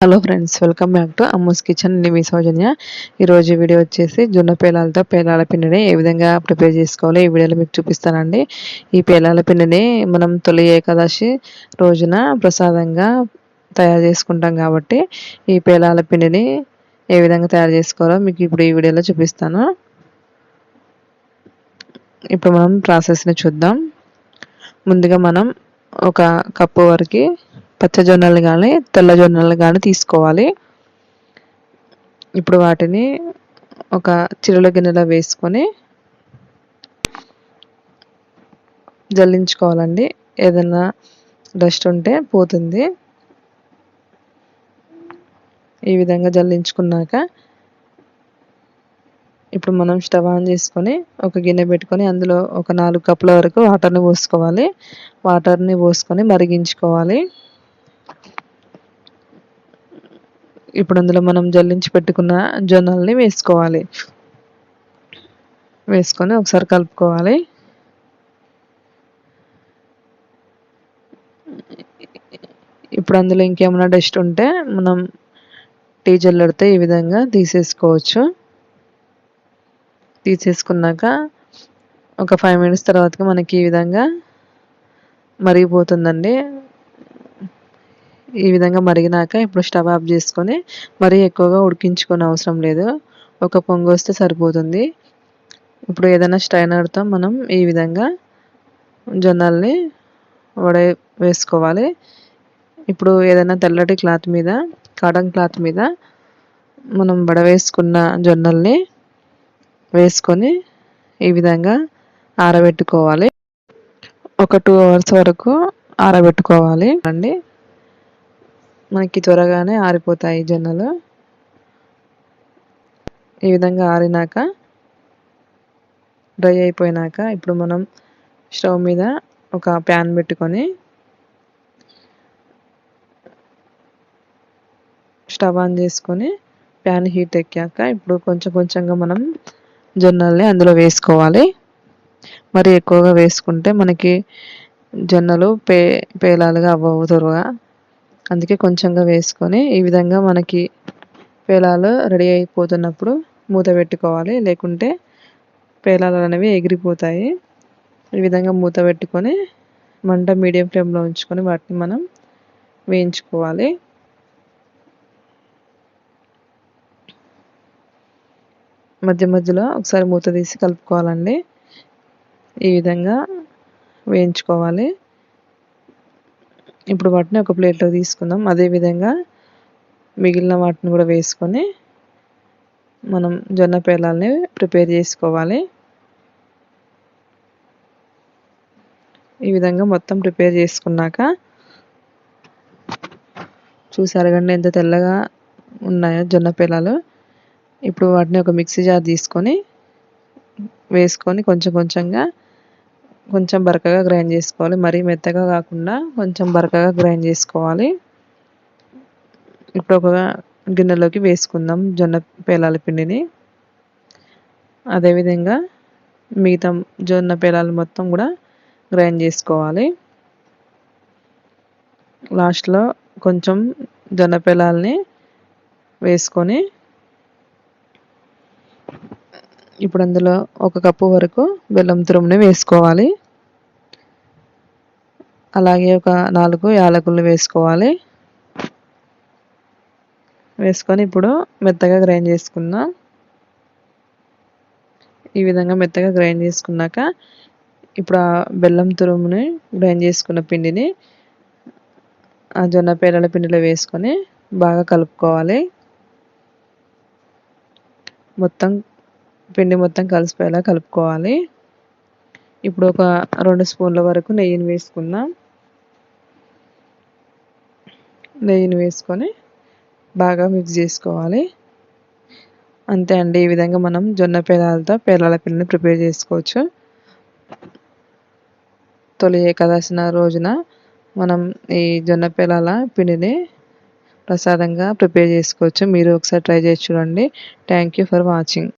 Hello friends welcome back to Ammu's kitchen నేను మీ సౌజన్య. ఈరోజు వీడియో వచ్చేసి జొన్న పేలాలతో పేలాల పిండిని ఏ విధంగా ప్రిపేర్ చేసుకోవాలో ఈ వీడియోలో మీకు చూపిస్తానండి. ఈ పేలాల పిండిని మనం తొలి ఏకాదశి రోజున ప్రసాదంగా తయారు చేసుకుంటాం కాబట్టి ఈ పేలాల పిండిని ఏ విధంగా తయారు చేసుకోవాలో మీకు ఇప్పుడు ఈ వీడియోలో చూపిస్తాను. ఇప్పుడు మనం ప్రాసెస్ని చూద్దాం. ముందుగా మనం ఒక కప్పు వరకు పచ్చజొన్నలు కానీ తెల్ల జొన్నలు కానీ తీసుకోవాలి. ఇప్పుడు వాటిని ఒక చిరుల గిన్నెలో వేసుకొని జల్లించుకోవాలండి. ఏదైనా డస్ట్ ఉంటే పోతుంది. ఈ విధంగా జల్లించుకున్నాక ఇప్పుడు మనం స్టవ్ ఆన్ చేసుకొని ఒక గిన్నె పెట్టుకొని అందులో ఒక నాలుగు కప్పుల వరకు వాటర్ని పోసుకోవాలి. వాటర్ని పోసుకొని మరిగించుకోవాలి. ఇప్పుడు అందులో మనం జల్లించి పెట్టుకున్న జొన్నల్ని వేసుకోవాలి. వేసుకొని ఒకసారి కలుపుకోవాలి. ఇప్పుడు అందులో ఇంకేమైనా డస్ట్ ఉంటే మనం టీ జల్లెడితే ఈ విధంగా తీసేసుకోవచ్చు. తీసేసుకున్నాక ఒక ఫైవ్ మినిట్స్ తర్వాత మనకి ఈ విధంగా మరిగిపోతుందండి. ఈ విధంగా మరిగినాక ఇప్పుడు స్టవ్ ఆఫ్ చేసుకొని మరీ ఎక్కువగా ఉడికించుకొని అవసరం లేదు. ఒక పొంగు వస్తే సరిపోతుంది. ఇప్పుడు ఏదైనా స్టైనర్తో మనం ఈ విధంగా జొన్నల్ని వడ వేసుకోవాలి. ఇప్పుడు ఏదైనా తెల్లటి క్లాత్ మీద కాటన్ క్లాత్ మీద మనం వడవేసుకున్న జొన్నల్ని వేసుకొని ఈ విధంగా ఆరబెట్టుకోవాలి. ఒక టూ అవర్స్ వరకు ఆరబెట్టుకోవాలి. అండి మనకి త్వరగానే ఆరిపోతాయి జొన్నలు. ఈ విధంగా ఆరినాక డ్రై అయిపోయినాక ఇప్పుడు మనం స్టవ్ మీద ఒక ప్యాన్ పెట్టుకొని స్టవ్ ఆన్ చేసుకొని ప్యాన్ హీట్ ఎక్కాక ఇప్పుడు కొంచెం కొంచెంగా మనం జొన్నల్ని అందులో వేసుకోవాలి. మరి ఎక్కువగా వేసుకుంటే మనకి జొన్నలు పే పేలాలుగా అవ్వవు త్వరగా. అందుకే కొంచెంగా వేసుకొని ఈ విధంగా మనకి పేలాలు రెడీ అయిపోతున్నప్పుడు మూత పెట్టుకోవాలి. లేకుంటే పేలాలు అనేవి ఎగిరిపోతాయి. ఈ విధంగా మూత పెట్టుకొని మంట మీడియం ఫ్లేమ్లో ఉంచుకొని వాటిని మనం వేయించుకోవాలి. మధ్య మధ్యలో ఒకసారి మూత తీసి కలుపుకోవాలండి. ఈ విధంగా వేయించుకోవాలి. ఇప్పుడు వాటిని ఒక ప్లేట్లో తీసుకుందాం. అదేవిధంగా మిగిలిన వాటిని కూడా వేసుకొని మనం జొన్న పేలాలని ప్రిపేర్ చేసుకోవాలి. ఈ విధంగా మొత్తం ప్రిపేర్ చేసుకున్నాక చూసారు కండి ఎంత తెల్లగా ఉన్నాయో జొన్న పేలాలు. ఇప్పుడు వాటిని ఒక మిక్సీ జార్ తీసుకొని వేసుకొని కొంచెం కొంచెంగా కొంచెం బరకగా గ్రైండ్ చేసుకోవాలి. మరీ మెత్తగా కాకుండా కొంచెం బరకగా గ్రైండ్ చేసుకోవాలి. ఇప్పుడు ఒక గిన్నెలోకి వేసుకుందాం జొన్న పేలాల పిండిని. అదేవిధంగా మిగతా జొన్న పేలాలు మొత్తం కూడా గ్రైండ్ చేసుకోవాలి. లాస్ట్లో కొంచెం జొన్న పేలాలని వేసుకొని ఇప్పుడు అందులో ఒక కప్పు వరకు బెల్లం తురుముని వేసుకోవాలి. అలాగే ఒక నాలుగు యాలకులు వేసుకోవాలి. వేసుకొని ఇప్పుడు మెత్తగా గ్రైండ్ చేసుకుందాం. ఈ విధంగా మెత్తగా గ్రైండ్ చేసుకున్నాక ఇప్పుడు ఆ బెల్లం తురుముని గ్రైండ్ చేసుకున్న పిండిని ఆ జొన్న పేరల పిండిలో వేసుకొని బాగా కలుపుకోవాలి. మొత్తం పిండి మొత్తం కలిసిపోయేలా కలుపుకోవాలి. ఇప్పుడు ఒక రెండు స్పూన్ల వరకు నెయ్యిని వేసుకుందాం. నెయ్యిని వేసుకొని బాగా మిక్స్ చేసుకోవాలి. అంతే అండి ఈ విధంగా మనం జొన్న పేలాలతో పేలాల పిండిని ప్రిపేర్ చేసుకోవచ్చు. తొలి ఏకాదశిన రోజున మనం ఈ జొన్న పేలాల పిండిని ప్రసాదంగా ప్రిపేర్ చేసుకోవచ్చు. మీరు ఒకసారి ట్రై చేసి చూడండి. Thank you for watching